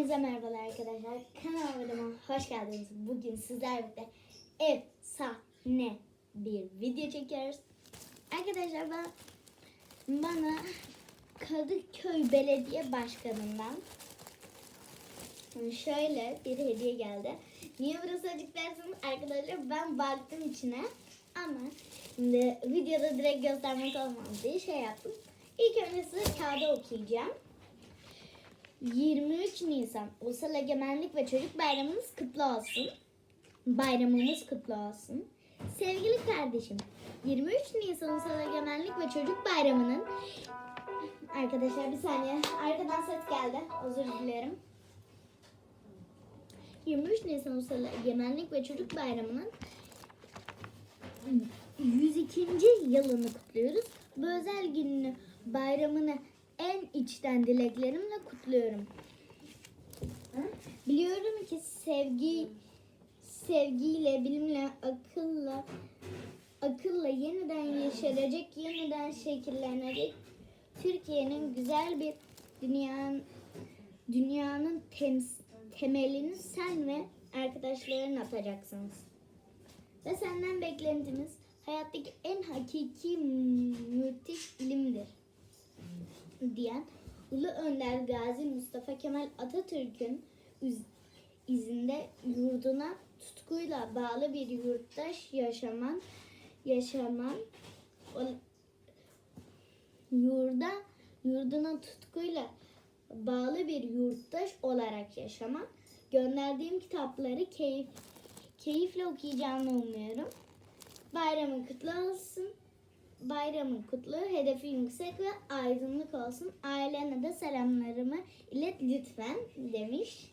Hepinize merhabalar arkadaşlar. Kanalıma hoş geldiniz. Bugün sizlerle birlikte efsane bir video çekiyoruz. Arkadaşlar ben bana Kadıköy Belediye Başkanı'ndan şöyle bir hediye geldi. Niye burası açık dersiniz arkadaşlar ben baktım içine ama şimdi videoda direkt göstermek olmaz diye şey yaptım. İlk önce size kağıda okuyacağım. 23 Nisan Ulusal Egemenlik ve Çocuk Bayramınız kutlu olsun. Bayramımız kutlu olsun. Sevgili kardeşim, 23 Nisan Ulusal Egemenlik ve Çocuk Bayramı'nın Arkadaşlar bir saniye. Arkadan ses geldi. Özür dilerim. 23 Nisan Ulusal Egemenlik ve Çocuk Bayramı'nın 102. yılını kutluyoruz. Bu özel gününü, bayramını en içten dileklerimle kutluyorum. Biliyorum ki sevgi sevgiyle, bilimle, akılla akılla yeniden yeşerecek, yeniden şekillenecek Türkiye'nin güzel bir dünyanın dünyanın tems- temelini sen ve arkadaşların atacaksınız. Ve senden beklentimiz hayattaki en hakiki müthiş ilimdir diyen Ulu Önder Gazi Mustafa Kemal Atatürk'ün izinde yurduna tutkuyla bağlı bir yurttaş yaşaman yaşaman ol- yurda yurduna tutkuyla bağlı bir yurttaş olarak yaşaman gönderdiğim kitapları keyif keyifle okuyacağını umuyorum. Bayramın kutlu olsun. Bayramın kutlu, hedefi yüksek ve aydınlık olsun. Ailene de selamlarımı ilet lütfen demiş.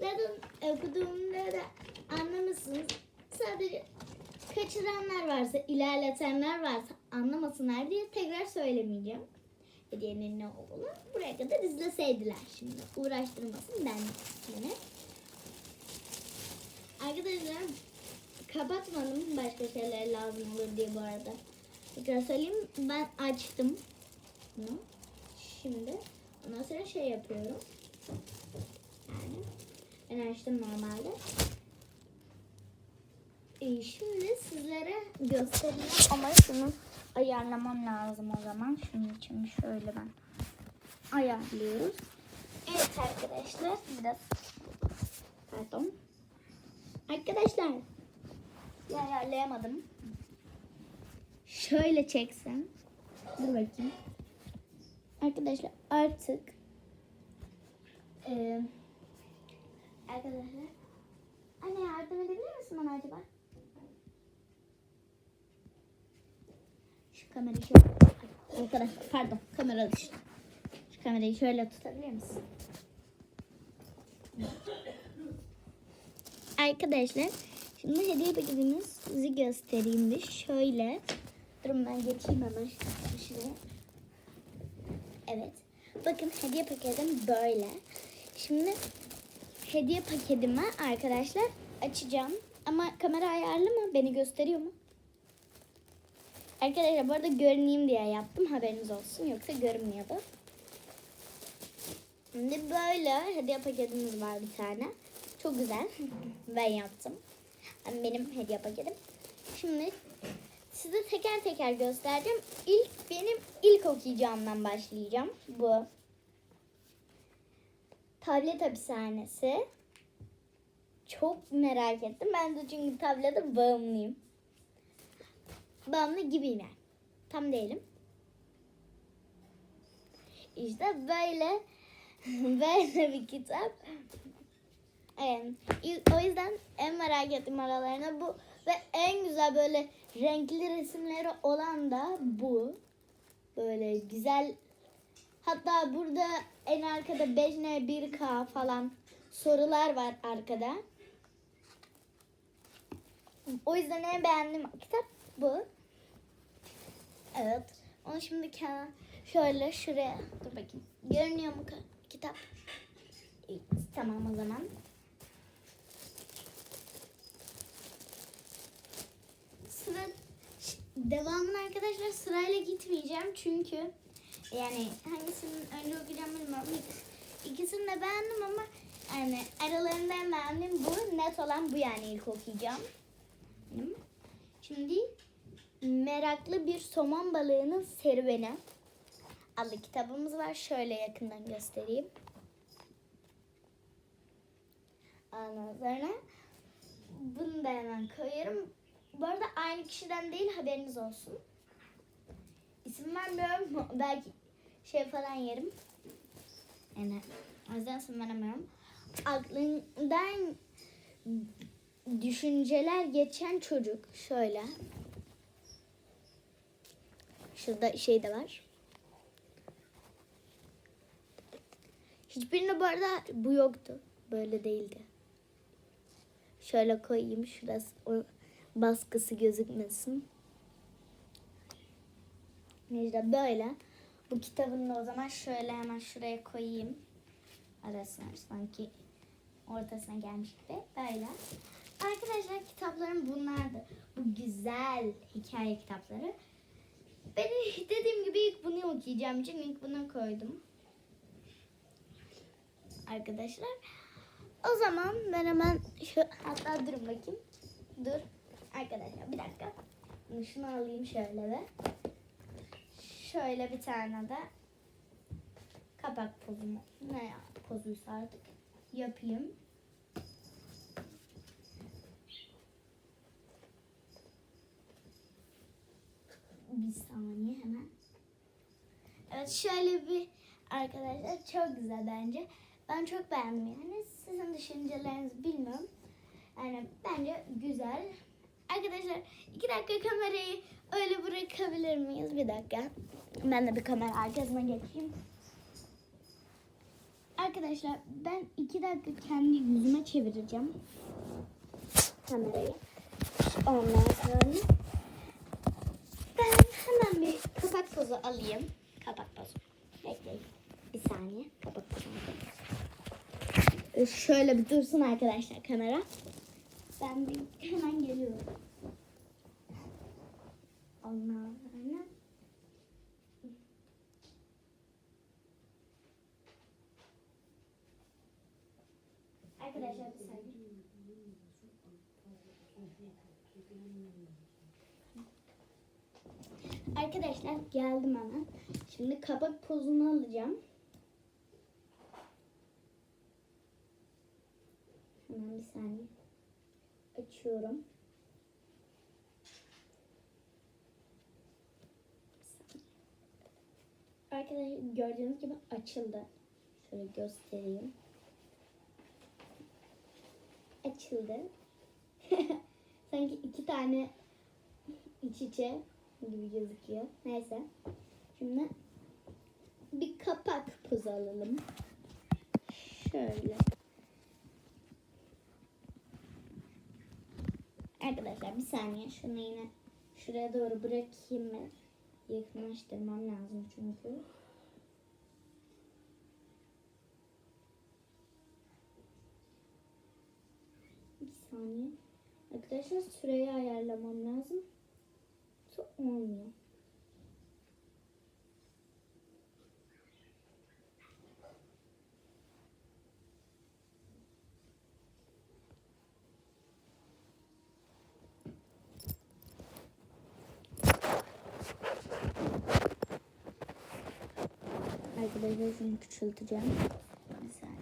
Zaten okuduğumda da anlamışsınız. Sadece kaçıranlar varsa, ilerletenler varsa anlamasınlar diye tekrar söylemeyeceğim. Hediyenin ne olduğunu buraya kadar izleseydiler şimdi. Uğraştırmasın ben beni. Arkadaşlar kapatmadım başka şeyler lazım olur diye bu arada. Tekrar söyleyeyim ben açtım bunu. Şimdi ondan sonra şey yapıyorum. Yani ben açtım normalde. Ee, şimdi sizlere göstereyim ama şunu ayarlamam lazım o zaman. Şunun için şöyle ben ayarlıyoruz. Evet arkadaşlar biraz pardon. Arkadaşlar ya ayarlayamadım. Şöyle çeksem. Dur bakayım. Arkadaşlar artık eee arkadaşlar anne yardım edebilir misin bana acaba? Şu kamerayı şöyle arkadaşlar pardon kamera düştü. Şu kamerayı şöyle tutabilir misin? Arkadaşlar şimdi hediye paketimizi göstereyim bir şöyle. Durun ben geçeyim hemen şuraya. Evet. Bakın hediye paketim böyle. Şimdi hediye paketimi arkadaşlar açacağım. Ama kamera ayarlı mı? Beni gösteriyor mu? Arkadaşlar bu arada görüneyim diye yaptım. Haberiniz olsun. Yoksa görünmüyordu. Şimdi böyle hediye paketimiz var bir tane. Çok güzel. Ben yaptım. Benim hediye paketim. Şimdi size teker teker göstereceğim. İlk benim ilk okuyacağımdan başlayacağım. Bu. Tablet hapishanesi. Çok merak ettim. Ben de çünkü tablete bağımlıyım. Bağımlı gibiyim yani. Tam değilim. İşte böyle böyle bir kitap. Evet. O yüzden en merak ettiğim aralarında bu ve en güzel böyle renkli resimleri olan da bu. Böyle güzel. Hatta burada en arkada 5N 1K falan sorular var arkada. O yüzden en beğendiğim kitap bu. Evet. Onu şimdi kenar şöyle şuraya dur bakayım. Görünüyor mu kitap? Tamam o zaman. Devamını arkadaşlar sırayla gitmeyeceğim çünkü yani hangisinin önce okuyacağım bilmiyorum. İk- İkisini de beğendim ama Yani aralarında en beğendiğim bu. Net olan bu yani ilk okuyacağım. Şimdi Meraklı Bir Somon Balığının Serüveni adlı kitabımız var. Şöyle yakından göstereyim. Ondan sonra bunu da hemen koyuyorum. Bu arada aynı kişiden değil haberiniz olsun. İsim vermiyorum. Belki şey falan yerim. Yani o yüzden isim veremiyorum. Aklından düşünceler geçen çocuk şöyle. Şurada şey de var. Hiçbirinde bu arada bu yoktu. Böyle değildi. Şöyle koyayım şurası baskısı gözükmesin. İşte böyle. Bu kitabını da o zaman şöyle hemen şuraya koyayım. Arasına sanki ortasına gelmiş gibi. Böyle. Arkadaşlar kitaplarım bunlardı. Bu güzel hikaye kitapları. Ben dediğim gibi ilk bunu okuyacağım için ilk bunu koydum. Arkadaşlar. O zaman ben hemen şu hatta durun bakayım. Dur. Arkadaşlar bir dakika. Şunu alayım şöyle ve şöyle bir tane de kapak pozumu ne ya pozuysa artık yapayım. Bir saniye hemen. Evet şöyle bir arkadaşlar çok güzel bence. Ben çok beğendim yani. Sizin düşüncelerinizi bilmiyorum. Yani bence güzel. Arkadaşlar iki dakika kamerayı öyle bırakabilir miyiz? Bir dakika. Ben de bir kamera arkasına geçeyim. Arkadaşlar ben iki dakika kendi yüzüme çevireceğim. Kamerayı. Ondan sonra ben hemen bir kapak pozu alayım. Kapak pozu. Bekleyin. Bir saniye. Kapak pozu Şöyle bir dursun arkadaşlar kamera. Ben bir hemen geliyorum. Sonra Arkadaşlar bir saniye. Arkadaşlar geldim hemen. Şimdi kapak pozunu alacağım. Hemen bir saniye. Açıyorum. Arkadaşlar gördüğünüz gibi açıldı. Şöyle göstereyim. Açıldı. Sanki iki tane iç içe gibi gözüküyor. Neyse. Şimdi bir kapak pozu alalım. Şöyle. Arkadaşlar bir saniye şunu yine şuraya doğru bırakayım mı? Yakınlaştırmam lazım çünkü. Bir saniye. Arkadaşlar süreyi ayarlamam lazım. Çok olmuyor. Arkadaşlar şunu küçülteceğim. Bir saniye.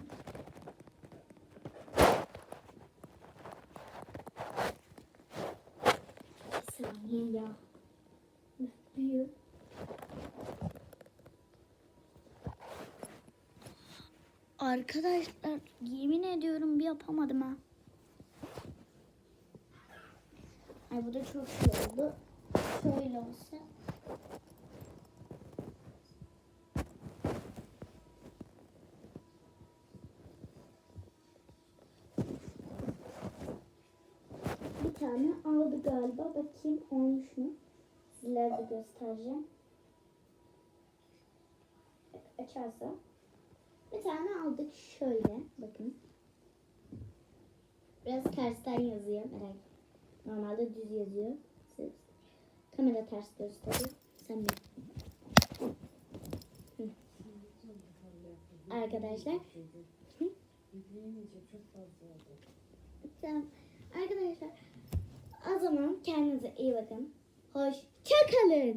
Bir saniye ya. Büyük. Arkadaşlar yemin ediyorum bir yapamadım ha. Ay bu da çok şey oldu. Şöyle olsa. Tane aldı galiba. Bakayım olmuş mu? Sizlere de göstereceğim. Açarsa. Bir tane aldık şöyle. Bakın. Biraz tersten yazıyor. Merak Normalde düz yazıyor. Siz kamera ters gösteriyor. Sen? Hı. Arkadaşlar. Hı? Tamam. Arkadaşlar o zaman kendinize iyi bakın. Hoşça kalın.